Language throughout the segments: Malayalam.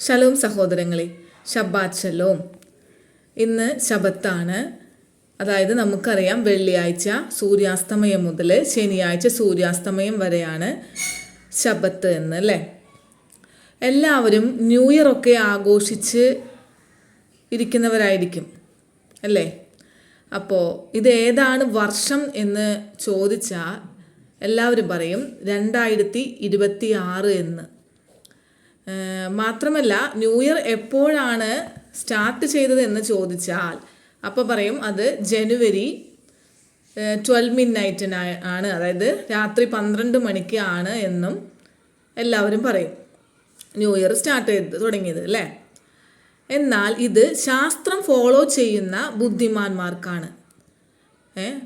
ഷലോം സഹോദരങ്ങളെ ഷബാത് ഷലോം. ഇന്ന് ശബത്താണ് അതായത് നമുക്കറിയാം വെള്ളിയാഴ്ച സൂര്യാസ്തമയം മുതൽ ശനിയാഴ്ച സൂര്യാസ്തമയം വരെയാണ് ശബത്ത് എന്ന് അല്ലേ എല്ലാവരും ന്യൂ ഇയർ ഒക്കെ ആഘോഷിച്ച് ഇരിക്കുന്നവരായിരിക്കും അല്ലേ? അപ്പോൾ ഇത് ഏതാണ് വർഷം എന്ന് ചോദിച്ചാൽ എല്ലാവരും പറയും രണ്ടായിരത്തി ഇരുപത്തി ആറ് എന്ന്. മാത്രമല്ല ന്യൂ ഇയർ എപ്പോഴാണ് സ്റ്റാർട്ട് ചെയ്തത് എന്ന് ചോദിച്ചാൽ അപ്പോൾ പറയും അത് ജനുവരി ട്വൽവ് മിഡ് നൈറ്റിന് ആണ്. അതായത് രാത്രി പന്ത്രണ്ട് മണിക്ക് ആണ് എന്നും എല്ലാവരും പറയും. ന്യൂ ഇയർ സ്റ്റാർട്ട് ചെയ്ത് തുടങ്ങിയത് അല്ലേ? എന്നാൽ ഇത് ശാസ്ത്രം ഫോളോ ചെയ്യുന്ന ബുദ്ധിമാന്മാർക്കാണ്.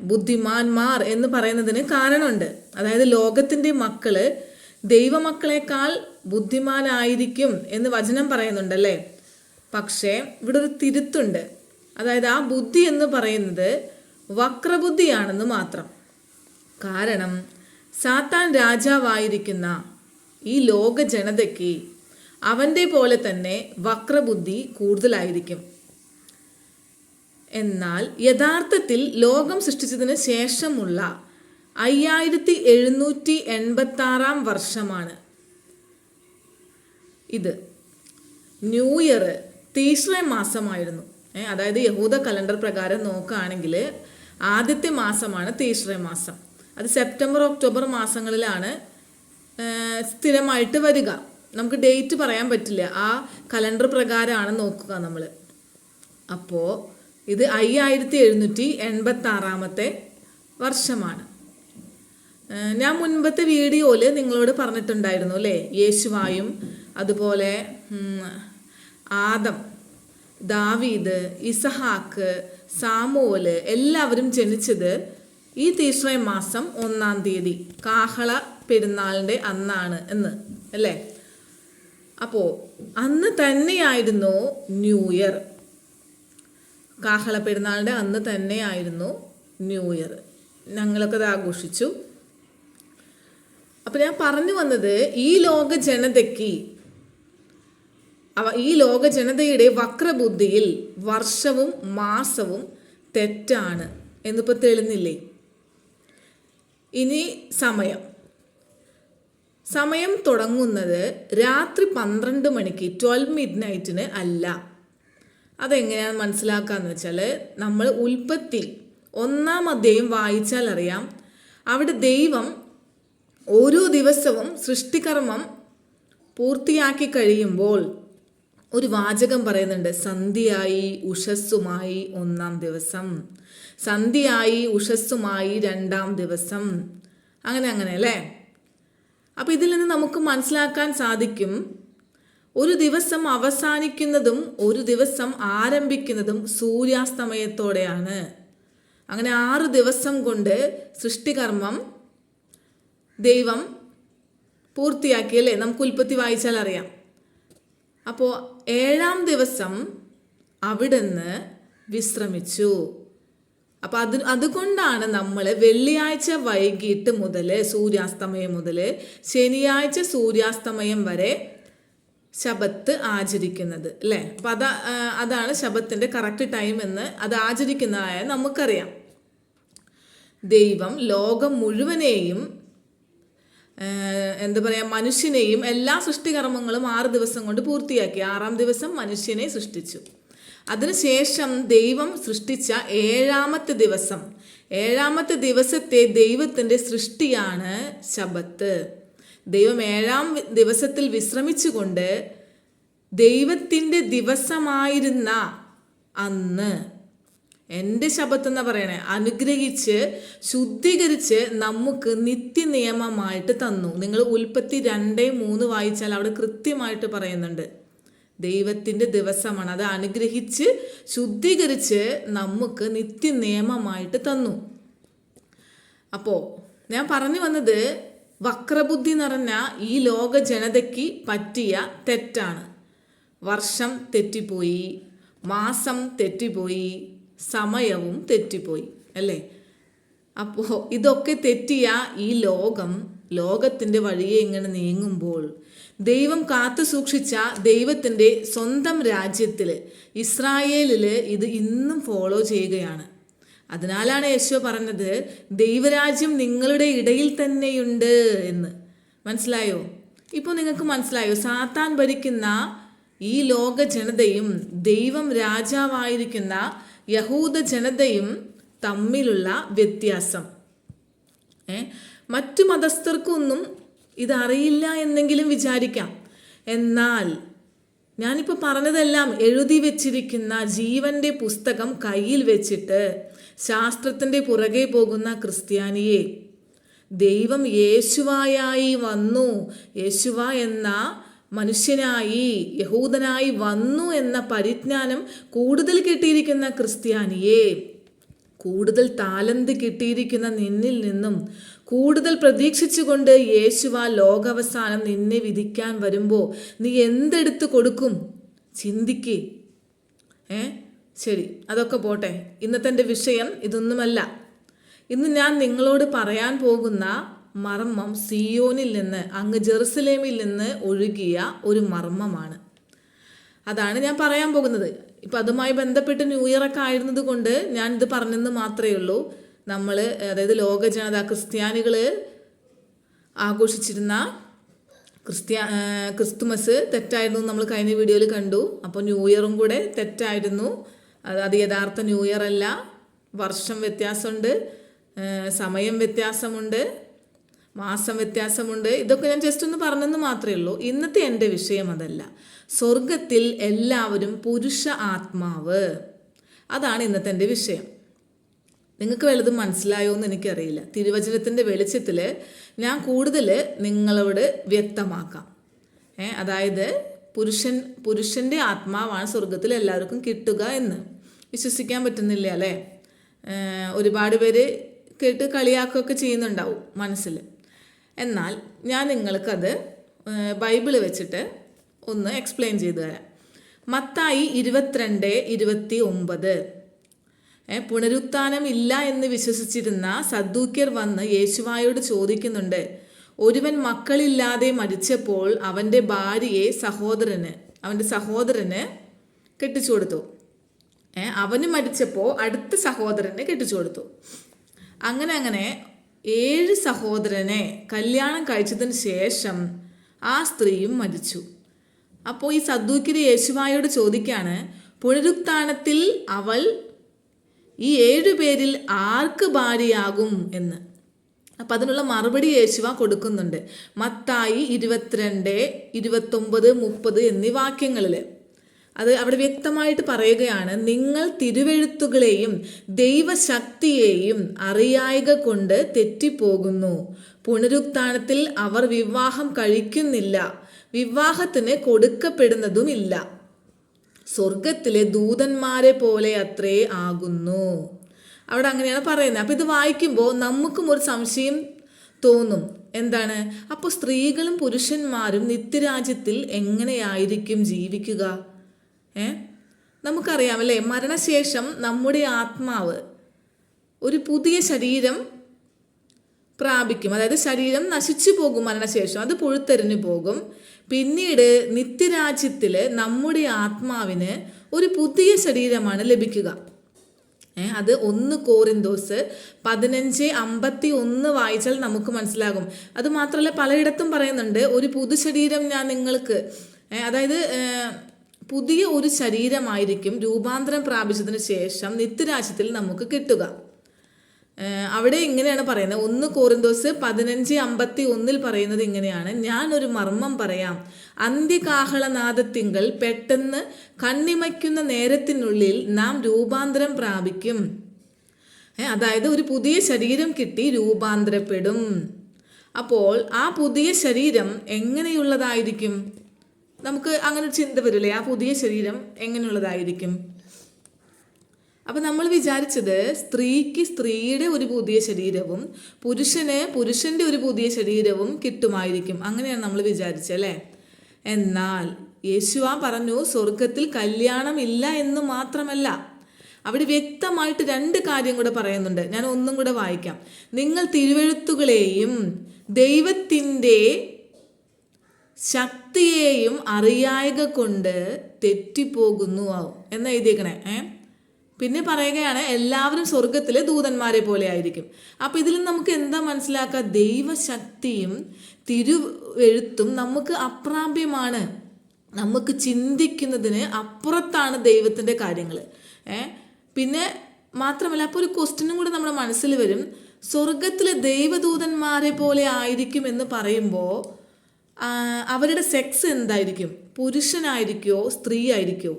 ബുദ്ധിമാന്മാർ എന്ന് പറയുന്നതിന് കാരണമുണ്ട്. അതായത് ലോകത്തിന്റെ മക്കൾ ദൈവമക്കളെക്കാൾ ബുദ്ധിമാനായിരിക്കും എന്ന് വചനം പറയുന്നുണ്ടല്ലേ? പക്ഷേ ഇവിടെ ഒരു തിരുത്തുണ്ട്. അതായത് ആ ബുദ്ധി എന്ന് പറയുന്നത് വക്രബുദ്ധിയാണെന്ന് മാത്രം. കാരണം സാത്താൻ രാജാവായിരിക്കുന്ന ഈ ലോക ജനതയ്ക്ക് അവന്റെ പോലെ തന്നെ വക്രബുദ്ധി കൂടുതലായിരിക്കും. എന്നാൽ യഥാർത്ഥത്തിൽ ലോകം സൃഷ്ടിച്ചതിന് ശേഷമുള്ള അയ്യായിരത്തി എഴുന്നൂറ്റി എൺപത്തി ആറാം വർഷമാണ്. ഇത്. ന്യൂ ഇയർ തീശ്ര മാസമായിരുന്നു. അതായത് യഹൂദ കലണ്ടർ പ്രകാരം നോക്കുകയാണെങ്കിൽ ആദ്യത്തെ മാസമാണ് തീശ്ര മാസം. അത് സെപ്റ്റംബർ ഒക്ടോബർ മാസങ്ങളിലാണ് സ്ഥിരമായിട്ട് വരിക. നമുക്ക് ഡേറ്റ് പറയാൻ പറ്റില്ല. ആ കലണ്ടർ പ്രകാരമാണ് നോക്കുക നമ്മൾ. അപ്പോൾ ഇത് അയ്യായിരത്തി എഴുന്നൂറ്റി എൺപത്തി ആറാമത്തെ വർഷമാണ് ഞാൻ മുൻപത്തെ വീഡിയോയിൽ നിങ്ങളോട് പറഞ്ഞിട്ടുണ്ടായിരുന്നു അല്ലേ? യേശുവായും അതുപോലെ ആദം ദാവീദ് ഇസഹാക്ക് സാമൂൽ എല്ലാവരും ജനിച്ചത് ഈ തീശ്രയ മാസം ഒന്നാം തീയതി കാഹള പെരുന്നാളിന്റെ അന്നാണ് എന്ന് അല്ലേ? അപ്പോൾ അന്ന് തന്നെയായിരുന്നു ന്യൂ ഇയർ. കാഹള പെരുന്നാളിന്റെ അന്ന് തന്നെയായിരുന്നു ന്യൂ ഇയർ. ഞങ്ങളൊക്കെ അത് ആഘോഷിച്ചു. അപ്പം ഞാൻ പറഞ്ഞു വന്നത് ഈ ലോക ജനതയ്ക്ക് അവ ഈ ലോക ജനതയുടെ വക്രബുദ്ധിയിൽ വർഷവും മാസവും തെറ്റാണ് എന്നിപ്പോൾ തെളിഞ്ഞില്ലേ? ഇനി സമയം. സമയം തുടങ്ങുന്നത് രാത്രി പന്ത്രണ്ട് മണിക്ക് ട്വൽവ് മിഡ് നൈറ്റിന് അല്ല. അതെങ്ങനെയാണ് മനസ്സിലാക്കാന്ന് വെച്ചാൽ നമ്മൾ ഉൽപ്പത്തി ഒന്നാം അധ്യായം വായിച്ചാൽ അറിയാം. അവിടെ ദൈവം ഓരോ ദിവസവും സൃഷ്ടികർമ്മം പൂർത്തിയാക്കി കഴിയുമ്പോൾ ഒരു വാചകം പറയുന്നുണ്ട് സന്ധ്യയായി ഉഷസ്സുമായി ഒന്നാം ദിവസം. സന്ധ്യയായി ഉഷസ്സുമായി രണ്ടാം ദിവസം. അങ്ങനെ അങ്ങനെ അല്ലേ? അപ്പം ഇതിൽ നിന്ന് നമുക്ക് മനസ്സിലാക്കാൻ സാധിക്കും ഒരു ദിവസം അവസാനിക്കുന്നതും ഒരു ദിവസം ആരംഭിക്കുന്നതും സൂര്യാസ്തമയത്തോടെയാണ്. അങ്ങനെ ആറ് ദിവസം കൊണ്ട് സൃഷ്ടികർമ്മം ദൈവം പൂർത്തിയാക്കി അല്ലേ? നമുക്ക് ഉൽപ്പത്തി വായിച്ചാൽ അറിയാം. അപ്പോൾ ഏഴാം ദിവസം അവിടുന്ന് വിശ്രമിച്ചു. അപ്പം അത് അതുകൊണ്ടാണ് നമ്മൾ വെള്ളിയാഴ്ച വൈകിട്ട് മുതൽ സൂര്യാസ്തമയം മുതൽ ശനിയാഴ്ച സൂര്യാസ്തമയം വരെ ശബത്ത് ആചരിക്കുന്നത് അല്ലേ? അപ്പം അതാ അതാണ് ശബത്തിന്റെ കറക്റ്റ് ടൈം എന്ന് അത് ആചരിക്കുന്നതായ നമുക്കറിയാം. ദൈവം ലോകം മുഴുവനെയും എന്താ പറയുക മനുഷ്യനെയും എല്ലാ സൃഷ്ടികർമ്മങ്ങളും ആറ് ദിവസം കൊണ്ട് പൂർത്തിയാക്കി. ആറാം ദിവസം മനുഷ്യനെ സൃഷ്ടിച്ചു. അതിനുശേഷം ദൈവം സൃഷ്ടിച്ച ഏഴാമത്തെ ദിവസം. ഏഴാമത്തെ ദിവസത്തെ ദൈവത്തിന്റെ സൃഷ്ടിയാണ് ശബത്ത്. ദൈവം ഏഴാം ദിവസത്തിൽ വിശ്രമിച്ചുകൊണ്ട് ദൈവത്തിന്റെ ദിവസമായിരുന്ന അന്ന് എന്റെ ശബത്ത് എന്ന് പറയണേ? അനുഗ്രഹിച്ച് ശുദ്ധീകരിച്ച് നമുക്ക് നിത്യനിയമമായിട്ട് തന്നു. നിങ്ങൾ ഉൽപ്പത്തി രണ്ട് മൂന്ന് വായിച്ചാൽ അവിടെ കൃത്യമായിട്ട് പറയുന്നുണ്ട്. ദൈവത്തിന്റെ ദിവസമാണ്. അത് അനുഗ്രഹിച്ച് ശുദ്ധീകരിച്ച് നമുക്ക് നിത്യനിയമമായിട്ട് തന്നു. അപ്പോൾ ഞാൻ പറഞ്ഞു വന്നത് വക്രബുദ്ധി നിറഞ്ഞ ഈ ലോക ജനതയ്ക്ക് പറ്റിയ തെറ്റാണ്. വർഷം തെറ്റിപ്പോയി മാസം തെറ്റിപ്പോയി സമയവും തെറ്റിപ്പോയി അല്ലേ? അപ്പോൾ ഇതൊക്കെ തെറ്റിയ ഈ ലോകം ലോകത്തിന്റെ വഴിയെ ഇങ്ങനെ നീങ്ങുമ്പോൾ ദൈവം കാത്തു സൂക്ഷിച്ച ദൈവത്തിന്റെ സ്വന്തം രാജ്യത്തിൽ ഇസ്രായേലിൽ ഇത് ഇന്നും ഫോളോ ചെയ്യുകയാണ്. അതിനാലാണ് യേശോ പറഞ്ഞത് ദൈവരാജ്യം നിങ്ങളുടെ ഇടയിൽ തന്നെയുണ്ട് എന്ന്. മനസ്സിലായോ? ഇപ്പോൾ നിങ്ങൾക്ക് മനസ്സിലായോ? സാത്താൻ ഭരിക്കുന്ന ഈ ലോക ജനതയും ദൈവം രാജാവായിരിക്കുന്ന യഹൂദ ജനതയും തമ്മിലുള്ള വ്യത്യാസം. മറ്റു മതസ്ഥർക്കൊന്നും ഇതറിയില്ല എന്നെങ്കിലും വിചാരിക്കാം. എന്നാൽ ഞാനിപ്പോൾ പറഞ്ഞതെല്ലാം എഴുതി വെച്ചിരിക്കുന്ന ജീവന്റെ പുസ്തകം കയ്യിൽ വെച്ചിട്ട് ശാസ്ത്രത്തിന്റെ പുറകെ പോകുന്ന ക്രിസ്ത്യാനിയെ ദൈവം യേശുവായായി വന്നു. യേശുവ എന്ന മനുഷ്യനായി യഹൂദനായി വന്നു എന്ന പരിജ്ഞാനം കൂടുതൽ കിട്ടിയിരിക്കുന്ന ക്രിസ്ത്യാനിയെ കൂടുതൽ താലന്ത് കിട്ടിയിരിക്കുന്ന നിന്നിൽ നിന്നും കൂടുതൽ പ്രതീക്ഷിച്ചുകൊണ്ട് യേശുവ ലോകാവസാനം നിന്നെ വിധിക്കാൻ വരുമ്പോൾ നീ എന്തെടുത്ത് കൊടുക്കും? ചിന്തിക്കേ. ഏ? ശരി അതൊക്കെ പോട്ടെ. ഇന്നത്തെ എന്റെ വിഷയം ഇതൊന്നുമല്ല. ഇന്ന് ഞാൻ നിങ്ങളോട് പറയാൻ പോകുന്ന മർമ്മം സിയോനിൽ നിന്ന് അങ്ങ് ജെറുസലേമിൽ നിന്ന് ഒഴുകിയ ഒരു മർമ്മമാണ്. അതാണ് ഞാൻ പറയാൻ പോകുന്നത്. ഇപ്പം അതുമായി ബന്ധപ്പെട്ട് ന്യൂ ഇയർ ഒക്കെ ആയിരുന്നത് കൊണ്ട് ഞാൻ ഇത് പറഞ്ഞെന്ന് മാത്രമേ ഉള്ളൂ. നമ്മൾ അതായത് ലോക ജനത ക്രിസ്ത്യാനികൾ ആഘോഷിച്ചിരുന്ന ക്രിസ്ത്യ ക്രിസ്തുമസ് തെറ്റായിരുന്നു നമ്മൾ കഴിഞ്ഞ വീഡിയോയിൽ കണ്ടു. അപ്പോൾ ന്യൂ ഇയറും കൂടെ തെറ്റായിരുന്നു. അത് യഥാർത്ഥ ന്യൂ ഇയർ അല്ല വർഷം വ്യത്യാസമുണ്ട്. സമയം വ്യത്യാസമുണ്ട്. മാസം വ്യത്യാസമുണ്ട്. ഇതൊക്കെ ഞാൻ ജസ്റ്റ് ഒന്ന് പറഞ്ഞെന്ന് മാത്രമേ ഉള്ളൂ. ഇന്നത്തെ എന്റെ വിഷയം അതല്ല. സ്വർഗത്തിൽ എല്ലാവരും പുരുഷ ആത്മാവ്. അതാണ് ഇന്നത്തെ എന്റെ വിഷയം. നിങ്ങൾക്ക് വല്ലതും മനസ്സിലായോ എന്ന് എനിക്കറിയില്ല. തിരുവചനത്തിന്റെ വെളിച്ചത്തിൽ ഞാൻ കൂടുതൽ നിങ്ങളോട് വ്യക്തമാക്കാം. അതായത് പുരുഷൻ പുരുഷന്റെ ആത്മാവാണ് സ്വർഗത്തിൽ എല്ലാവർക്കും കിട്ടുക എന്ന്. വിശ്വസിക്കാൻ പറ്റുന്നില്ല അല്ലേ? ഒരുപാട് പേര് കേട്ട് കളിയാക്കുകയൊക്കെ ചെയ്യുന്നുണ്ടാവും മനസ്സിൽ. എന്നാൽ ഞാൻ നിങ്ങൾക്കത് ബൈബിൾ വെച്ചിട്ട് ഒന്ന് എക്സ്പ്ലെയിൻ ചെയ്തു തരാം. മത്തായി ഇരുപത്തിരണ്ട് ഇരുപത്തി ഒമ്പത് പുനരുത്ഥാനം ഇല്ല എന്ന് വിശ്വസിച്ചിരുന്ന സദ്ദൂക്യർ വന്ന് യേശുവായോട് ചോദിക്കുന്നുണ്ട് ഒരുവൻ മക്കളില്ലാതെ മരിച്ചപ്പോൾ അവന്റെ ഭാര്യയെ സഹോദരന് അവന്റെ സഹോദരന് കെട്ടിച്ചു കൊടുത്തു. അവന് മരിച്ചപ്പോൾ അടുത്ത സഹോദരന് കെട്ടിച്ചു കൊടുത്തു. അങ്ങനെ അങ്ങനെ ഏഴ് സഹോദരനെ കല്യാണം കഴിച്ചതിന് ശേഷം ആ സ്ത്രീയും മരിച്ചു. അപ്പോൾ ഈ സദ്ദൂക്കിരി യേശുവായോട് ചോദിക്കാണ് പുനരുത്ഥാനത്തിൽ അവൾ ഈ ഏഴു പേരിൽ ആർക്ക് ഭാര്യയാകും എന്ന്. അപ്പം അതിനുള്ള മറുപടി യേശുവ കൊടുക്കുന്നുണ്ട്. മത്തായി ഇരുപത്തിരണ്ട് ഇരുപത്തൊമ്പത് മുപ്പത് എന്നീ വാക്യങ്ങളിൽ അത് അവിടെ വ്യക്തമായിട്ട് പറയുകയാണ് നിങ്ങൾ തിരുവെഴുത്തുകളെയും ദൈവശക്തിയെയും അറിയായക കൊണ്ട് തെറ്റിപ്പോകുന്നു. പുനരുത്ഥാനത്തിൽ അവർ വിവാഹം കഴിക്കുന്നില്ല. വിവാഹത്തിന് കൊടുക്കപ്പെടുന്നതുമില്ല. സ്വർഗത്തിലെ ദൂതന്മാരെ പോലെ അത്രേ ആകുന്നു. അവിടെ അങ്ങനെയാണ് പറയുന്നത്. അപ്പം ഇത് വായിക്കുമ്പോൾ നമുക്കും ഒരു സംശയം തോന്നും. എന്താണ്? അപ്പോൾ സ്ത്രീകളും പുരുഷന്മാരും നിത്യരാജ്യത്തിൽ എങ്ങനെയായിരിക്കും ജീവിക്കുക? ഏ? നമുക്കറിയാമല്ലേ മരണശേഷം നമ്മുടെ ആത്മാവ് ഒരു പുതിയ ശരീരം പ്രാപിക്കും. അതായത് ശരീരം നശിച്ചു പോകും മരണശേഷം. അത് പുഴുത്തെറിഞ്ഞു പോകും. പിന്നീട് നിത്യരാജ്യത്തിൽ നമ്മുടെ ആത്മാവിന് ഒരു പുതിയ ശരീരമാണ് ലഭിക്കുക. അത് ഒന്ന് കോറിന്തോസ് പതിനഞ്ച് അമ്പത്തി ഒന്ന് വായിച്ചാൽ നമുക്ക് മനസ്സിലാകും. അത് മാത്രമല്ല പലയിടത്തും പറയുന്നുണ്ട് ഒരു പുതു ശരീരം ഞാൻ നിങ്ങൾക്ക്. അതായത് പുതിയ ഒരു ശരീരമായിരിക്കും രൂപാന്തരം പ്രാപിച്ചതിന് ശേഷം നിത്യരാജ്യത്തിൽ നമുക്ക് കിട്ടുക. അവിടെ ഇങ്ങനെയാണ് പറയുന്നത്. ഒന്ന് കോറിന്തോസ് പതിനഞ്ച് അമ്പത്തി ഒന്നിൽ പറയുന്നത് ഇങ്ങനെയാണ്. ഞാൻ ഒരു മർമ്മം പറയാം. അന്ത്യകാഹളനാദത്തിങ്കൽ പെട്ടെന്ന് കണ്ണിമയ്ക്കുന്ന നേരത്തിനുള്ളിൽ നാം രൂപാന്തരം പ്രാപിക്കും. അതായത് ഒരു പുതിയ ശരീരം കിട്ടി രൂപാന്തരപ്പെടും. അപ്പോൾ ആ പുതിയ ശരീരം എങ്ങനെയുള്ളതായിരിക്കും? നമുക്ക് അങ്ങനെ ഒരു ചിന്ത വരില്ലേ? ആ പുതിയ ശരീരം എങ്ങനെയുള്ളതായിരിക്കും? അപ്പൊ നമ്മൾ വിചാരിച്ചത് സ്ത്രീക്ക് സ്ത്രീയുടെ ഒരു പുതിയ ശരീരവും പുരുഷന് പുരുഷന്റെ ഒരു പുതിയ ശരീരവും കിട്ടുമായിരിക്കും. അങ്ങനെയാണ് നമ്മൾ വിചാരിച്ചത് അല്ലേ? എന്നാൽ യേശുവ പറഞ്ഞു സ്വർഗത്തിൽ കല്യാണമില്ല എന്ന് മാത്രമല്ല. അവിടെ വ്യക്തമായിട്ട് രണ്ട് കാര്യം കൂടെ പറയുന്നുണ്ട്. ഞാൻ ഒന്നും കൂടെ വായിക്കാം. നിങ്ങൾ തിരുവെഴുത്തുകളെയും ദൈവത്തിന്റെ ശക്തി ശക്തിയെയും അറിയായക കൊണ്ട് തെറ്റിപ്പോകുന്നു ആവും. എന്ന് എഴുതിയേക്കണേ? ഏ? പിന്നെ പറയുകയാണ് എല്ലാവരും സ്വർഗത്തിലെ ദൂതന്മാരെ പോലെ ആയിരിക്കും. അപ്പം ഇതിൽ നമുക്ക് എന്താ മനസ്സിലാക്കുക ദൈവശക്തിയും തിരുവെഴുത്തും നമുക്ക് അപ്രാപ്യമാണ്. നമുക്ക് ചിന്തിക്കുന്നതിന് അപ്പുറത്താണ് ദൈവത്തിന്റെ കാര്യങ്ങൾ. ഏ? പിന്നെ മാത്രമല്ല അപ്പോൾ ഒരു ക്വസ്റ്റ്യനും കൂടെ നമ്മുടെ മനസ്സിൽ വരും. സ്വർഗത്തിലെ ദൈവദൂതന്മാരെ പോലെ ആയിരിക്കും എന്ന് പറയുമ്പോൾ അവരുടെ സെക്സ് എന്തായിരിക്കും? പുരുഷനായിരിക്കോ? സ്ത്രീ ആയിരിക്കോ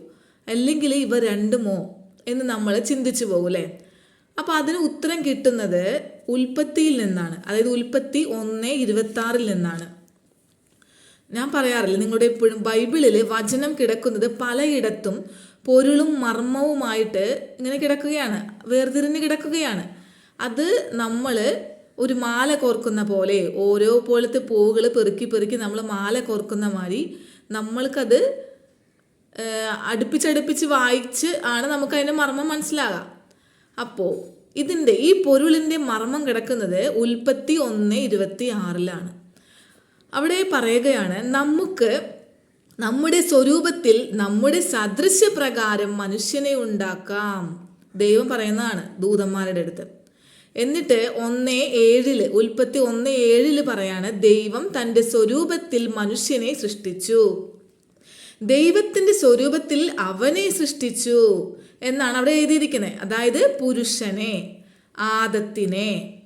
അല്ലെങ്കിൽ ഇവ രണ്ടുമോ? എന്ന് നമ്മൾ ചിന്തിച്ചു പോകും അല്ലേ? അപ്പോൾ അതിന് ഉത്തരം കിട്ടുന്നത് ഉൽപ്പത്തിയിൽ നിന്നാണ്. അതായത് ഉൽപ്പത്തി ഒന്ന് ഇരുപത്തി ആറിൽ നിന്നാണ്. ഞാൻ പറയാറില്ല നിങ്ങളുടെ എപ്പോഴും ബൈബിളിൽ വചനം കിടക്കുന്നത് പലയിടത്തും പൊരുളും മർമ്മവുമായിട്ട് ഇങ്ങനെ കിടക്കുകയാണ് വേർതിരിഞ്ഞ് കിടക്കുകയാണ്. അത് നമ്മൾ ഒരു മാല കോർക്കുന്ന പോലെ ഓരോ പോലത്തെ പൂവുകൾ പെറുക്കി പെറുക്കി നമ്മൾ മാല കോർക്കുന്ന മാതിരി നമ്മൾക്കത് അടുപ്പിച്ചടുപ്പിച്ച് വായിച്ച് ആണ് നമുക്കതിന്റെ മർമ്മം മനസ്സിലാകാം. അപ്പോൾ ഇതിന്റെ ഈ പൊരുളിന്റെ മർമ്മം കിടക്കുന്നത് ഉൽപ്പത്തി ഒന്ന് ഇരുപത്തി ആറിലാണ്. അവിടെ പറയുകയാണ് നമുക്ക് നമ്മുടെ സ്വരൂപത്തിൽ നമ്മുടെ സദൃശ്യപ്രകാരം മനുഷ്യനെ ഉണ്ടാക്കാം. ദൈവം പറയുന്നതാണ് ദൂതന്മാരുടെ അടുത്ത്. എന്നിട്ട് ഒന്ന് ഏഴിൽ ഉൽപ്പത്തി ഒന്ന് ഏഴിൽ പറയാണ് ദൈവം തന്റെ സ്വരൂപത്തിൽ മനുഷ്യനെ സൃഷ്ടിച്ചു. ദൈവത്തിന്റെ സ്വരൂപത്തിൽ അവനെ സൃഷ്ടിച്ചു എന്നാണ് അവിടെ എഴുതിയിരിക്കുന്നത് അതായത് പുരുഷനെ ആദത്തിനെ.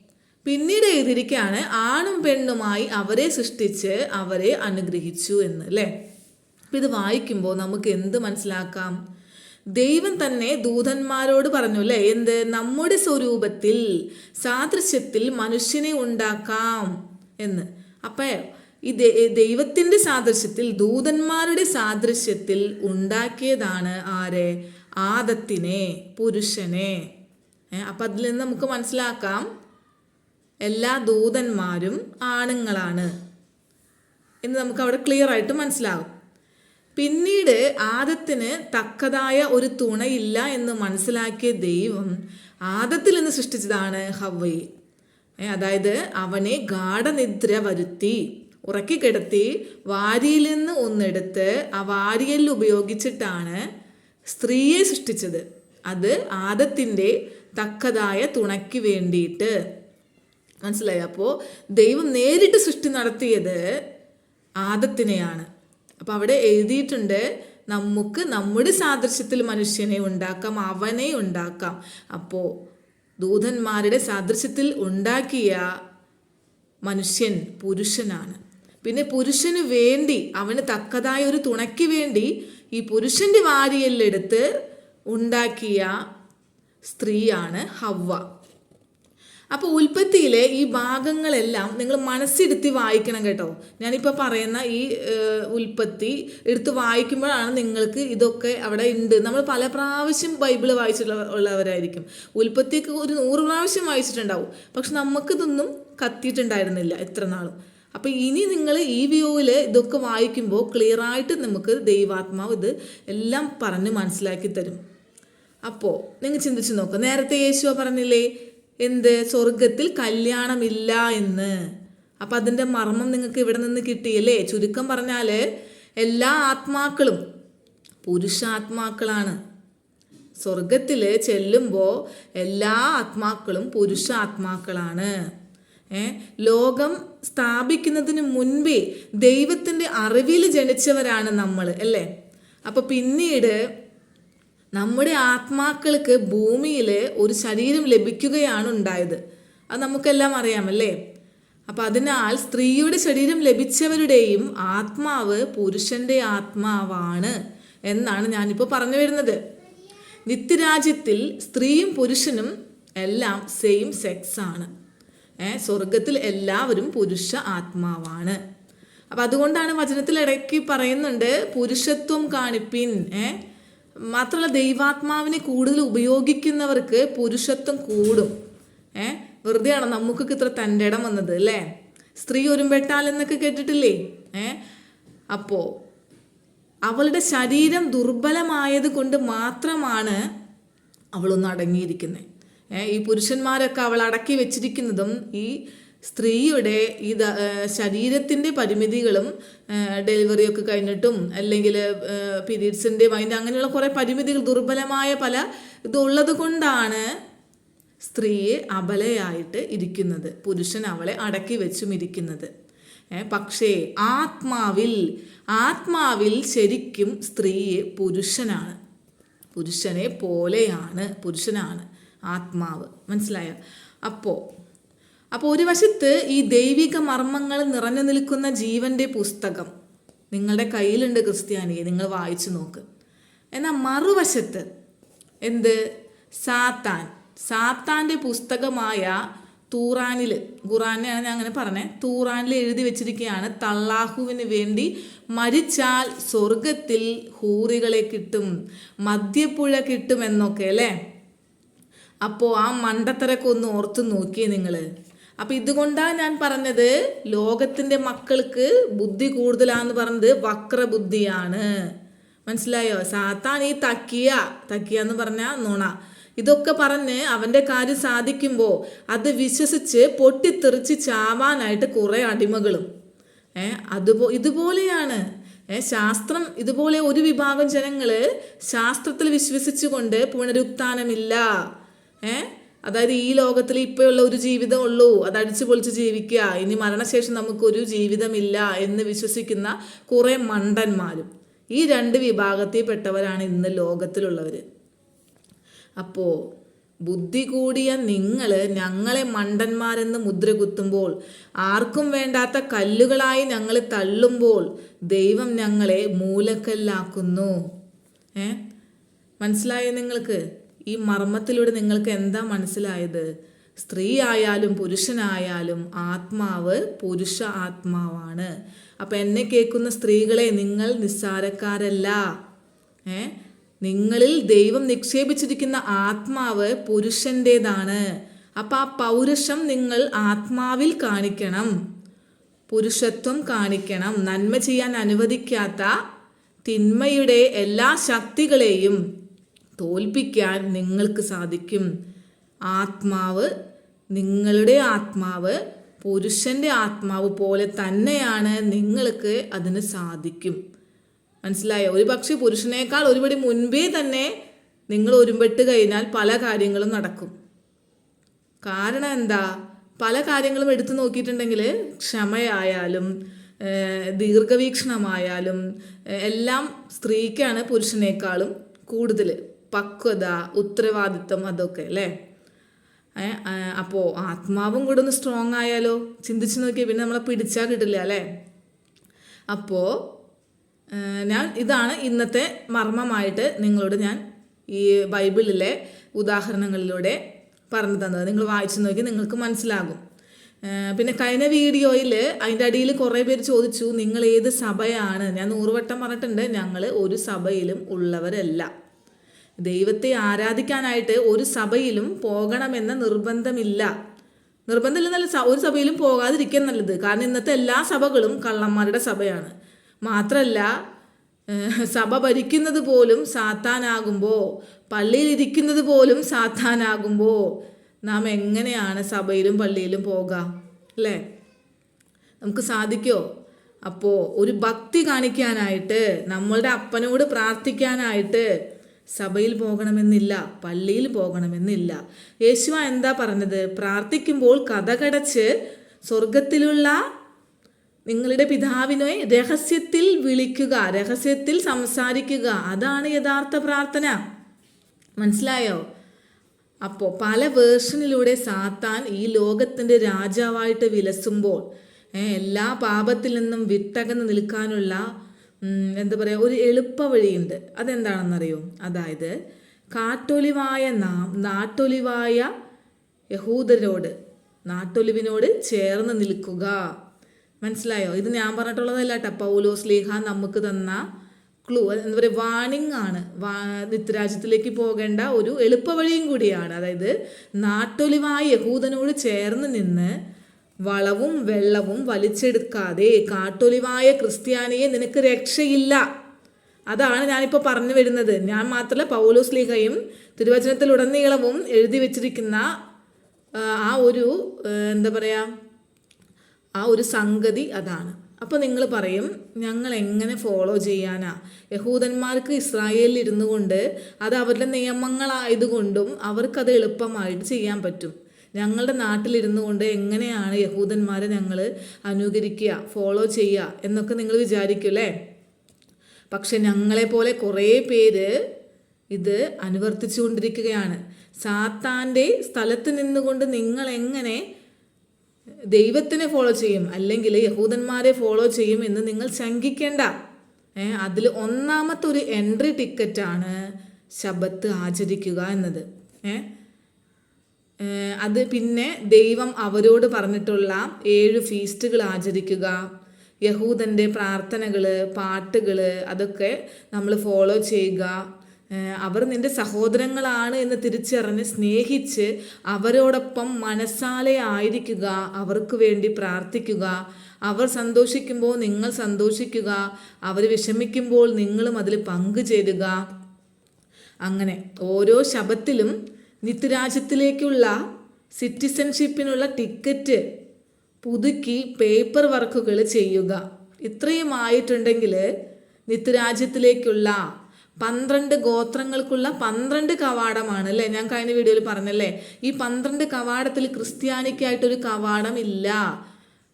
പിന്നീട് എഴുതിയിരിക്കുകയാണ് ആണും പെണ്ണുമായി അവരെ സൃഷ്ടിച്ച് അവരെ അനുഗ്രഹിച്ചു എന്ന് അല്ലേ? അപ്പം ഇത് വായിക്കുമ്പോൾ നമുക്ക് എന്ത് മനസ്സിലാക്കാം? ദൈവം തന്നെ ദൂതന്മാരോട് പറഞ്ഞു അല്ലേ എന്ത്? നമ്മുടെ സ്വരൂപത്തിൽ സാദൃശ്യത്തിൽ മനുഷ്യനെ ഉണ്ടാക്കാം. എന്ന്. അപ്പോൾ ഈ ദൈവത്തിന്റെ സാദൃശ്യത്തിൽ ദൂതന്മാരുടെ സാദൃശ്യത്തിൽ ഉണ്ടാക്കിയതാണ് ആരെ? ആദത്തിനെ പുരുഷനെ. അപ്പം അതിൽ നിന്ന് നമുക്ക് മനസ്സിലാക്കാം എല്ലാ ദൂതന്മാരും ആണുങ്ങളാണ് എന്ന് നമുക്ക് അവിടെ ക്ലിയർ ആയിട്ട് മനസ്സിലാകും. പിന്നീട് ആദത്തിന് തക്കതായ ഒരു തുണയില്ല എന്ന് മനസ്സിലാക്കിയ ദൈവം ആദത്തിൽ നിന്ന് സൃഷ്ടിച്ചതാണ് ഹവയെ അതായത് അവനെ ഗാഠനിദ്ര വരുത്തി ഉറക്കിക്കിടത്തി വാരിയിൽ നിന്ന് ഒന്നെടുത്ത് ആ വാരിയൽ ഉപയോഗിച്ചിട്ടാണ് സ്ത്രീയെ സൃഷ്ടിച്ചത്. അത് ആദത്തിന്റെ തക്കതായ തുണയ്ക്ക് വേണ്ടിയിട്ട്. മനസ്സിലായി? അപ്പോൾ ദൈവം നേരിട്ട് സൃഷ്ടി നടത്തിയത് ആദത്തിനെയാണ്. അപ്പോൾ അവിടെ എഴുതിയിട്ടുണ്ട് നമുക്ക് നമ്മുടെ സാദൃശ്യത്തിൽ മനുഷ്യനെ ഉണ്ടാക്കാം അവനെ ഉണ്ടാക്കാം. അപ്പോൾ ദൂതന്മാരുടെ സാദൃശ്യത്തിൽ ഉണ്ടാക്കിയ മനുഷ്യൻ പുരുഷനാണ്. പിന്നെ പുരുഷന് വേണ്ടി അവന് തക്കതായ ഒരു തുണയ്ക്ക് വേണ്ടി ഈ പുരുഷന്റെ വാരിയെല്ലെടുത്ത് ഉണ്ടാക്കിയ സ്ത്രീയാണ് ഹവ്വ. അപ്പോൾ ഉൽപ്പത്തിയിലെ ഈ ഭാഗങ്ങളെല്ലാം നിങ്ങൾ മനസ്സിരുത്തി വായിക്കണം കേട്ടോ. ഞാനിപ്പോൾ പറയുന്ന ഈ ഉൽപ്പത്തി എടുത്ത് വായിക്കുമ്പോഴാണ് നിങ്ങൾക്ക് ഇതൊക്കെ അവിടെ ഉണ്ട്. നമ്മൾ പല പ്രാവശ്യം ബൈബിൾ വായിച്ചിട്ടുള്ള ഉള്ളവരായിരിക്കും. ഉൽപ്പത്തിയൊക്കെ ഒരു നൂറ് പ്രാവശ്യം വായിച്ചിട്ടുണ്ടാവും. പക്ഷെ നമുക്കിതൊന്നും കത്തിയിട്ടുണ്ടായിരുന്നില്ല ഇത്ര നാളും. അപ്പോൾ ഇനി നിങ്ങൾ ഈ വ്യൂവിൽ ഇതൊക്കെ വായിക്കുമ്പോൾ ക്ലിയറായിട്ട് നമുക്ക് ദൈവാത്മാവ് ഇത് എല്ലാം പറഞ്ഞ് മനസ്സിലാക്കി തരും. അപ്പോൾ നിങ്ങൾ ചിന്തിച്ച് നോക്കുക നേരത്തെ യേശുവ പറഞ്ഞില്ലേ? എന്ത്? സ്വർഗത്തിൽ കല്യാണമില്ല എന്ന്. അപ്പം അതിന്റെ മർമ്മം നിങ്ങൾക്ക് ഇവിടെ നിന്ന് കിട്ടിയല്ലേ ചുരുക്കം പറഞ്ഞാൽ എല്ലാ ആത്മാക്കളും പുരുഷാത്മാക്കളാണ്. സ്വർഗത്തിൽ ചെല്ലുമ്പോൾ എല്ലാ ആത്മാക്കളും പുരുഷാത്മാക്കളാണ്. ഏ? ലോകം സ്ഥാപിക്കുന്നതിന് മുൻപേ ദൈവത്തിന്റെ അറിവിൽ ജനിച്ചവരാണ് നമ്മൾ അല്ലേ? അപ്പോൾ പിന്നീട് നമ്മുടെ ആത്മാക്കൾക്ക് ഭൂമിയിൽ ഒരു ശരീരം ലഭിക്കുകയാണ് ഉണ്ടായത്. അത് നമുക്കെല്ലാം അറിയാമല്ലേ? അപ്പം അതിനാൽ സ്ത്രീയുടെ ശരീരം ലഭിച്ചവരുടെയും ആത്മാവ് പുരുഷന്റെ ആത്മാവാണ് എന്നാണ് ഞാനിപ്പോൾ പറഞ്ഞു വരുന്നത്. നിത്യരാജ്യത്തിൽ സ്ത്രീയും പുരുഷനും എല്ലാം സെയിം സെക്സ് ആണ്. ഏ സ്വർഗത്തിൽ എല്ലാവരും പുരുഷ ആത്മാവാണ്. അപ്പം അതുകൊണ്ടാണ് വചനത്തിൽ ഇടയ്ക്ക് പറയുന്നുണ്ട് പുരുഷത്വം കാണിപ്പിൻ ഏ മാത്രമല്ല ദൈവാത്മാവിനെ കൂടുതൽ ഉപയോഗിക്കുന്നവർക്ക് പുരുഷത്വം കൂടും. ഏ? വെറുതെയാണ് നമുക്കൊക്കെ ഇത്ര തന്റെ ഇടം വന്നത് അല്ലേ? സ്ത്രീ ഒരുമ്പെട്ടാൽ എന്നൊക്കെ കേട്ടിട്ടില്ലേ? ഏ? അപ്പോൾ അവളുടെ ശരീരം ദുർബലമായത് കൊണ്ട് മാത്രമാണ് അവളൊന്ന് അടങ്ങിയിരിക്കുന്നത് ഈ പുരുഷന്മാരൊക്കെ അവൾ അടക്കി വെച്ചിരിക്കുന്നതും ഈ സ്ത്രീയുടെ ഈ ശരീരത്തിന്റെ പരിമിതികളും ഡെലിവറി ഒക്കെ കഴിഞ്ഞിട്ടും അല്ലെങ്കിൽ പീരീഡ്സിന്റെ മൈൻഡ് അങ്ങനെയുള്ള കുറേ പരിമിതികൾ ദുർബലമായ പല ഇതുള്ളത് കൊണ്ടാണ് സ്ത്രീയെ അബലയായിട്ട് ഇരിക്കുന്നത് പുരുഷൻ അവളെ അടക്കി വെച്ചും ഇരിക്കുന്നത്. പക്ഷേ ആത്മാവിൽ ആത്മാവിൽ ശരിക്കും സ്ത്രീയെ പുരുഷനാണ്. പുരുഷനെ പോലെയാണ് പുരുഷനാണ് ആത്മാവ്. മനസ്സിലായോ? അപ്പോൾ അപ്പോൾ ഒരു വശത്ത് ഈ ദൈവിക മർമ്മങ്ങൾ നിറഞ്ഞു നിൽക്കുന്ന ജീവന്റെ പുസ്തകം നിങ്ങളുടെ കയ്യിലുണ്ട് ക്രിസ്ത്യാനിയെ നിങ്ങൾ വായിച്ചു നോക്ക്. എന്നാൽ മറുവശത്ത് എന്ത്? സാത്താൻ. സാത്താന്റെ പുസ്തകമായ തൂറാനിൽ ഖുറാനാണ് ഞാൻ അങ്ങനെ പറഞ്ഞേ തൂറാനിൽ എഴുതി വെച്ചിരിക്കുകയാണ് തള്ളാഹുവിന് വേണ്ടി മരിച്ചാൽ സ്വർഗത്തിൽ ഹൂറികളെ കിട്ടും മദ്യപ്പുഴ കിട്ടുമെന്നൊക്കെ അല്ലേ? അപ്പോൾ ആ മണ്ടത്തരക്കൊന്ന് ഓർത്ത് നോക്കിയേ നിങ്ങൾ അപ്പം ഇതുകൊണ്ടാണ് ഞാൻ പറഞ്ഞത് ലോകത്തിന്റെ മക്കൾക്ക് ബുദ്ധി കൂടുതലാന്ന് പറഞ്ഞത് വക്രബുദ്ധിയാണ്. മനസ്സിലായോ? സാത്താൻ ഈ തക്കിയ തക്കിയ എന്ന് പറഞ്ഞാൽ നുണ. ഇതൊക്കെ പറഞ്ഞ് അവന്റെ കാര്യം സാധിക്കുമ്പോൾ അത് വിശ്വസിച്ച് പൊട്ടിത്തെറിച്ച് ചാവാനായിട്ട് കുറേ അടിമകളും. ഏ അതുപോ ഇതുപോലെയാണ്. ശാസ്ത്രം ഇതുപോലെ ഒരു വിഭാഗം ജനങ്ങൾ ശാസ്ത്രത്തിൽ വിശ്വസിച്ചുകൊണ്ട് പുനരുത്ഥാനമില്ല. ഏ അതായത് ഈ ലോകത്തിൽ ഇപ്പോഴുള്ള ഒരു ജീവിതം ഉള്ളൂ. അത് അടിച്ചു പൊളിച്ച് ജീവിക്കുക. ഇനി മരണശേഷം നമുക്കൊരു ജീവിതമില്ല എന്ന് വിശ്വസിക്കുന്ന കുറേ മണ്ടന്മാരും. ഈ രണ്ട് വിഭാഗത്തിൽപ്പെട്ടവരാണ് ഇന്ന് ലോകത്തിലുള്ളവർ അപ്പോൾ ബുദ്ധി കൂടിയ നിങ്ങൾ ഞങ്ങളെ മണ്ടന്മാരെന്ന് മുദ്ര കുത്തുമ്പോൾ ആർക്കും വേണ്ടാത്ത കല്ലുകളായി ഞങ്ങൾ തള്ളുമ്പോൾ ദൈവം ഞങ്ങളെ മൂലക്കല്ലാക്കുന്നു. ഏ? മനസ്സിലായോ നിങ്ങൾക്ക്? ഈ മർമ്മത്തിലൂടെ നിങ്ങൾക്ക് എന്താ മനസ്സിലായത്? സ്ത്രീ ആയാലും പുരുഷനായാലും ആത്മാവ് പുരുഷ ആത്മാവാണ്. അപ്പം എന്നെ കേൾക്കുന്ന സ്ത്രീകളെ നിങ്ങൾ നിസ്സാരക്കാരല്ല. ഏ? നിങ്ങളിൽ ദൈവം നിക്ഷേപിച്ചിരിക്കുന്ന ആത്മാവ് പുരുഷന്റേതാണ് അപ്പം ആ പൗരുഷം നിങ്ങൾ ആത്മാവിൽ കാണിക്കണം. പുരുഷത്വം കാണിക്കണം. നന്മ ചെയ്യാൻ അനുവദിക്കാത്ത തിന്മയുടെ എല്ലാ ശക്തികളെയും തോൽപ്പിക്കാൻ നിങ്ങൾക്ക് സാധിക്കും. ആത്മാവ് നിങ്ങളുടെ ആത്മാവ് പുരുഷന്റെ ആത്മാവ് പോലെ തന്നെയാണ് നിങ്ങൾക്ക് അതിന് സാധിക്കും. മനസ്സിലായോ? ഒരു പക്ഷേ പുരുഷനേക്കാൾ ഒരുപടി മുൻപേ തന്നെ നിങ്ങൾ ഒരുമ്പെട്ട് കഴിഞ്ഞാൽ പല കാര്യങ്ങളും നടക്കും. കാരണം എന്താ? പല കാര്യങ്ങളും എടുത്തു നോക്കിയിട്ടുണ്ടെങ്കിൽ ക്ഷമയായാലും ദീർഘവീക്ഷണമായാലും എല്ലാം സ്ത്രീക്കാണ് പുരുഷനേക്കാളും കൂടുതൽ പക്വത ഉത്തരവാദിത്വം അതൊക്കെ അല്ലേ? അപ്പോൾ ആത്മാവും കൂടെ ഒന്ന് സ്ട്രോങ് ആയാലോ? ചിന്തിച്ച് നോക്കിയാൽ പിന്നെ നമ്മളെ പിടിച്ചാൽ കിട്ടില്ല അല്ലേ? അപ്പോൾ ഞാൻ ഇതാണ് ഇന്നത്തെ മർമ്മമായിട്ട് നിങ്ങളോട് ഞാൻ ഈ ബൈബിളിലെ ഉദാഹരണങ്ങളിലൂടെ പറഞ്ഞു തന്നത്. നിങ്ങൾ വായിച്ചു നോക്കി നിങ്ങൾക്ക് മനസ്സിലാകും. പിന്നെ കഴിഞ്ഞ വീഡിയോയിൽ അതിന്റെ അടിയിൽ കുറേ പേര് ചോദിച്ചു നിങ്ങൾ ഏത് സഭയാണ്? ഞാൻ നൂറുവട്ടം പറഞ്ഞിട്ടുണ്ട് ഞങ്ങൾ ഒരു സഭയിലും ഉള്ളവരല്ല. ദൈവത്തെ ആരാധിക്കാനായിട്ട് ഒരു സഭയിലും പോകണമെന്ന നിർബന്ധമില്ല. നിർബന്ധമില്ലെന്നല്ല ഒരു സഭയിലും പോകാതിരിക്കാൻ നല്ലത്. കാരണം ഇന്നത്തെ എല്ലാ സഭകളും കള്ളന്മാരുടെ സഭയാണ്. മാത്രമല്ല സഭ ഭരിക്കുന്നത് പോലും സാത്താനാകുമ്പോൾ പള്ളിയിലിരിക്കുന്നത് പോലും സാത്താനാകുമ്പോൾ നാം എങ്ങനെയാണ് സഭയിലും പള്ളിയിലും പോകാം? അല്ലേ? നമുക്ക് സാധിക്കോ? അപ്പോൾ ഒരു ഭക്തി കാണിക്കാനായിട്ട് നമ്മളുടെ അപ്പനോട് പ്രാർത്ഥിക്കാനായിട്ട് സഭയിൽ പോകണമെന്നില്ല പള്ളിയിൽ പോകണമെന്നില്ല. യേശുവ എന്താ പറഞ്ഞത്? പ്രാർത്ഥിക്കുമ്പോൾ കഥകടച്ച് സ്വർഗത്തിലുള്ള നിങ്ങളുടെ പിതാവിനെ രഹസ്യത്തിൽ വിളിക്കുക രഹസ്യത്തിൽ സംസാരിക്കുക. അതാണ് യഥാർത്ഥ പ്രാർത്ഥന. മനസ്സിലായോ? അപ്പോൾ പല വേർഷനിലൂടെ സാത്താൻ ഈ ലോകത്തിന്റെ രാജാവായിട്ട് വിലസുമ്പോൾ എല്ലാ പാപത്തിൽ നിന്നും വിട്ടകന്ന് നിൽക്കാനുള്ള എന്താ പറയുക ഒരു എളുപ്പ വഴിയുണ്ട്. അതെന്താണെന്നറിയോ? അതായത് കാട്ടൊലിവായ നാം നാട്ടൊലിവായ യഹൂദരോട് നാട്ടൊലിവിനോട് ചേർന്ന് നിൽക്കുക. മനസ്സിലായോ? ഇത് ഞാൻ പറഞ്ഞിട്ടുള്ളതല്ല കേട്ടോ പൗലോസ് ലേഖ നമുക്ക് തന്ന ക്ലൂ എന്താ പറയുക വാണിംഗ് ആണ്. വാ നിത്യരാജ്യത്തിലേക്ക് പോകേണ്ട ഒരു എളുപ്പവഴിയും കൂടിയാണ്. അതായത് നാട്ടൊലിവായ യഹൂദനോട് ചേർന്ന് നിന്ന് വളവും വെള്ളവും വലിച്ചെടുക്കാതെ കാട്ടൊലിവായ ക്രിസ്ത്യാനിയെ നിനക്ക് രക്ഷയില്ല. അതാണ് ഞാനിപ്പോൾ പറഞ്ഞു വരുന്നത്. ഞാൻ മാത്രമല്ല പൗലോസ് ലീഗയും തിരുവചനത്തിലുടനീളവും എഴുതി വെച്ചിരിക്കുന്ന ആ, ഒരു എന്താ പറയുക ആ ഒരു സംഗതി അതാണ്. അപ്പോൾ നിങ്ങൾ പറയും ഞങ്ങൾ എങ്ങനെ ഫോളോ ചെയ്യാനാ? യഹൂദന്മാർക്ക് ഇസ്രായേലിൽ ഇരുന്നു കൊണ്ട് അത് അവരുടെ നിയമങ്ങളായതുകൊണ്ടും അവർക്കത് എളുപ്പമായിട്ട് ചെയ്യാൻ പറ്റും. ഞങ്ങളുടെ നാട്ടിലിരുന്നു കൊണ്ട് എങ്ങനെയാണ് യഹൂദന്മാരെ ഞങ്ങൾ അനുകരിക്കുക ഫോളോ ചെയ്യുക എന്നൊക്കെ നിങ്ങൾ വിചാരിക്കും അല്ലേ? പക്ഷെ ഞങ്ങളെപ്പോലെ കുറേ പേര് ഇത് അനുവർത്തിച്ചുകൊണ്ടിരിക്കുകയാണ് സാത്താന്റെ സ്ഥലത്ത് നിന്നുകൊണ്ട് നിങ്ങൾ എങ്ങനെ ദൈവത്തിനെ ഫോളോ ചെയ്യും? അല്ലെങ്കിൽ യഹൂദന്മാരെ ഫോളോ ചെയ്യും എന്ന് നിങ്ങൾ ശങ്കിക്കേണ്ട. അതിൽ ഒന്നാമത്തെ ഒരു എൻട്രി ടിക്കറ്റാണ് ശബത്ത് ആചരിക്കുക എന്നത്. ഏ ഏ, അത് പിന്നെ ദൈവം അവരോട് പറഞ്ഞിട്ടുള്ള ഏഴ് ഫീസ്റ്റുകൾ ആചരിക്കുക. യഹൂദന്റെ പ്രാർത്ഥനകൾ പാട്ടുകൾ അതൊക്കെ നമ്മൾ ഫോളോ ചെയ്യുക. അവർ നിന്റെ സഹോദരങ്ങളാണ് എന്ന് തിരിച്ചറിഞ്ഞ് സ്നേഹിച്ച് അവരോടൊപ്പം മനസ്സാലെ ആയിരിക്കുക. അവർക്ക് വേണ്ടി പ്രാർത്ഥിക്കുക. അവർ സന്തോഷിക്കുമ്പോൾ നിങ്ങൾ സന്തോഷിക്കുക. അവർ വിഷമിക്കുമ്പോൾ നിങ്ങളും അതിൽ പങ്കുചേരുക. അങ്ങനെ ഓരോ ശബത്തിലും നിത്യരാജ്യത്തിലേക്കുള്ള സിറ്റിസൺഷിപ്പിനുള്ള ടിക്കറ്റ് പുതുക്കി പേപ്പർ വർക്കുകൾ ചെയ്യുക. ഇത്രയും ആയിട്ടുണ്ടെങ്കിൽ നിത്യരാജ്യത്തിലേക്കുള്ള പന്ത്രണ്ട് ഗോത്രങ്ങൾക്കുള്ള പന്ത്രണ്ട് കവാടമാണ് അല്ലേ? ഞാൻ കഴിഞ്ഞ വീഡിയോയിൽ പറഞ്ഞല്ലേ? ഈ പന്ത്രണ്ട് കവാടത്തിൽ ക്രിസ്ത്യാനിക്കായിട്ടൊരു കവാടം ഇല്ല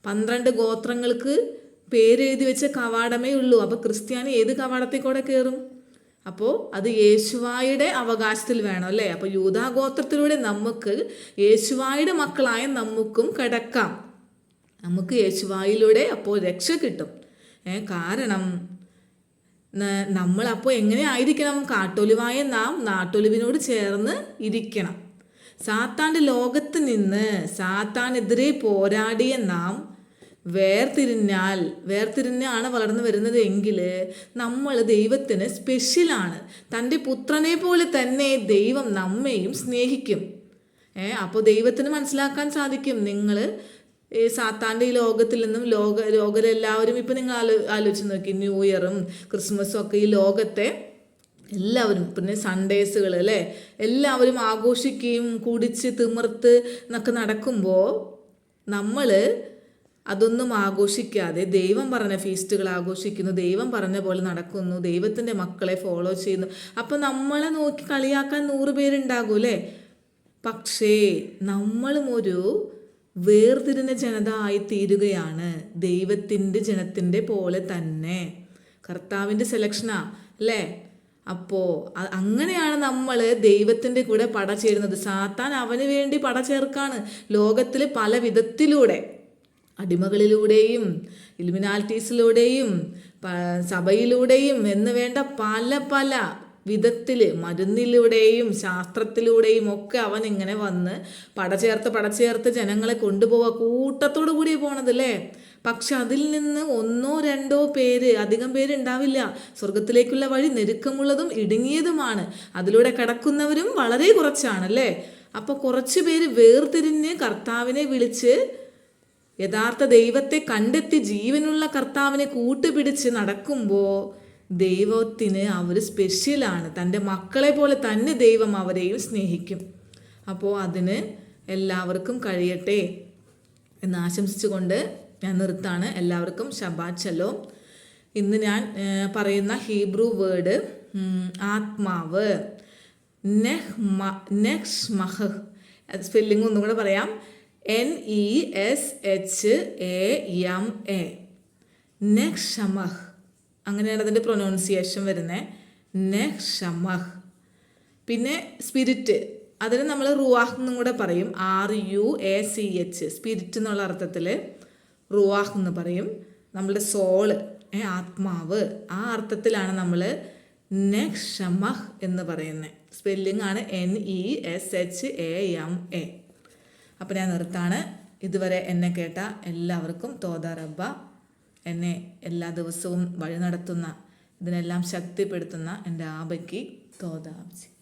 പന്ത്രണ്ട് ഗോത്രങ്ങൾക്ക് പേരെഴുതി വെച്ച കവാടമേ ഉള്ളൂ. അപ്പോൾ ക്രിസ്ത്യാനി ഏത് കവാടത്തിൽ കൂടെ കയറും? അപ്പോൾ അത് യേശുവായുടെ അവകാശത്തിൽ വേണം അല്ലേ? അപ്പോൾ യൂതാഗോത്രത്തിലൂടെ നമുക്ക് യേശുവായുടെ മക്കളായ നമുക്കും കിടക്കാം. നമുക്ക് യേശുവായിലൂടെ അപ്പോൾ രക്ഷ കിട്ടും. കാരണം നമ്മളപ്പോൾ എങ്ങനെ ആയിരിക്കണം? കാട്ടൊലിവായ നാം നാട്ടൊലിവിനോട് ചേർന്ന് ഇരിക്കണം. സാത്താന്റെ ലോകത്ത് നിന്ന് സാത്താനെതിരെ പോരാടിയ നാം വേർതിരിഞ്ഞാൽ വേർതിരിഞ്ഞാണ് വളർന്നു വരുന്നത് എങ്കിൽ നമ്മൾ ദൈവത്തിന് സ്പെഷ്യലാണ് തന്റെ പുത്രനെ പോലെ തന്നെ ദൈവം നമ്മെയും സ്നേഹിക്കും. ഏ അപ്പോൾ ദൈവത്തിന് മനസ്സിലാക്കാൻ സാധിക്കും. നിങ്ങൾ ഈ സാത്താന്റെ ഈ ലോകത്തിൽ നിന്നും ലോക ലോകരെല്ലാവരും ഇപ്പം നിങ്ങൾ ആലോ ആലോചിച്ച് നോക്കി. ന്യൂ ഇയറും ക്രിസ്മസും ഒക്കെ ഈ ലോകത്തെ എല്ലാവരും പിന്നെ സൺഡേസുകൾ അല്ലേ? എല്ലാവരും ആഘോഷിക്കുകയും കുടിച്ച് തിമിർത്ത് എന്നൊക്കെ നടക്കുമ്പോൾ നമ്മൾ അതൊന്നും ആഘോഷിക്കാതെ ദൈവം പറഞ്ഞ ഫീസ്റ്റുകൾ ആഘോഷിക്കുന്നു ദൈവം പറഞ്ഞ പോലെ നടക്കുന്നു ദൈവത്തിന്റെ മക്കളെ ഫോളോ ചെയ്യുന്നു. അപ്പം നമ്മളെ നോക്കി കളിയാക്കാൻ നൂറ് പേരുണ്ടാകും അല്ലേ? പക്ഷേ നമ്മളും ഒരു വേർതിരിഞ്ഞ ജനത ആയി തീരുകയാണ് ദൈവത്തിന്റെ ജനത്തിന്റെ പോലെ തന്നെ. കർത്താവിന്റെ സെലക്ഷനാ അല്ലേ? അപ്പോൾ അങ്ങനെയാണ് നമ്മൾ ദൈവത്തിന്റെ കൂടെ പട ചേരുന്നത്. സാത്താൻ അവന് വേണ്ടി പട ചേർക്കാണ്. ലോകത്തിൽ പല വിധത്തിലൂടെ അടിമകളിലൂടെയും ഇലുമിനാലിറ്റീസിലൂടെയും സഭയിലൂടെയും എന്ന് വേണ്ട പല പല വിധത്തിൽ മരുന്നിലൂടെയും ശാസ്ത്രത്തിലൂടെയും ഒക്കെ അവൻ ഇങ്ങനെ വന്ന് പടചേർത്ത് പടചേർത്ത് ജനങ്ങളെ കൊണ്ടുപോവുക കൂട്ടത്തോടു കൂടി പോണതല്ലേ? പക്ഷെ അതിൽ നിന്ന് ഒന്നോ രണ്ടോ പേര് അധികം പേര് ഉണ്ടാവില്ല. സ്വർഗത്തിലേക്കുള്ള വഴി നെരുക്കമുള്ളതും ഇടുങ്ങിയതുമാണ്. അതിലൂടെ കടക്കുന്നവരും വളരെ കുറച്ചാണ് അല്ലേ അപ്പോൾ കുറച്ച് പേര് വേർതിരിഞ്ഞ് കർത്താവിനെ വിളിച്ച് യഥാർത്ഥ ദൈവത്തെ കണ്ടെത്തി ജീവനുള്ള കർത്താവിനെ കൂട്ടുപിടിച്ച് നടക്കുമ്പോൾ ദൈവത്തിന് അവർ സ്പെഷ്യലാണ് തന്റെ മക്കളെ പോലെ തന്നെ ദൈവം അവരെയും സ്നേഹിക്കും. അപ്പോൾ അതിന് എല്ലാവർക്കും കഴിയട്ടെ എന്ന് ആശംസിച്ചുകൊണ്ട് ഞാൻ നിർത്താണ്. എല്ലാവർക്കും ഷബാത് ശലോം. ഇന്ന് ഞാൻ പറയുന്ന ഹീബ്രു വേർഡ് ആത്മാവ്. നെഹ്മ മഹ് സ്പെല്ലിംഗ് ഒന്നും കൂടെ പറയാം. N E S H A M A നെഹ്ഷമഹ് അങ്ങനെയാണ് അതിന്റെ പ്രൊനൗൺസിയേഷൻ വരുന്നത് നെഹ്ഷമഹ് പിന്നെ സ്പിരിറ്റ് അതിന് നമ്മൾ റുവാഹ് എന്നും കൂടെ പറയും. R U A C H spirit എന്നുള്ള അർത്ഥത്തിൽ റുവാഹ് എന്ന് പറയും. നമ്മുടെ സോൾ ആത്മാവ്. ആ അർത്ഥത്തിലാണ് നമ്മൾ നെക്ഷമഹ് എന്ന് പറയുന്നത് സ്പെല്ലിംഗ് ആണ് N E S H A M A അപ്പം ഞാൻ നിർത്താണ്. ഇതുവരെ എന്നെ കേട്ട എല്ലാവർക്കും തോതാറബ്ബ റബ്ബ. എന്നെ എല്ലാ ദിവസവും വഴി നടത്തുന്ന ഇതിനെല്ലാം ശക്തിപ്പെടുത്തുന്ന എന്റെ ആബയ്ക്ക് തോദാബ്ജി